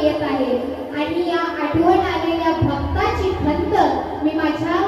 येत आहे. आणि या आठवण आलेल्या भक्ताची खंत मी माझ्या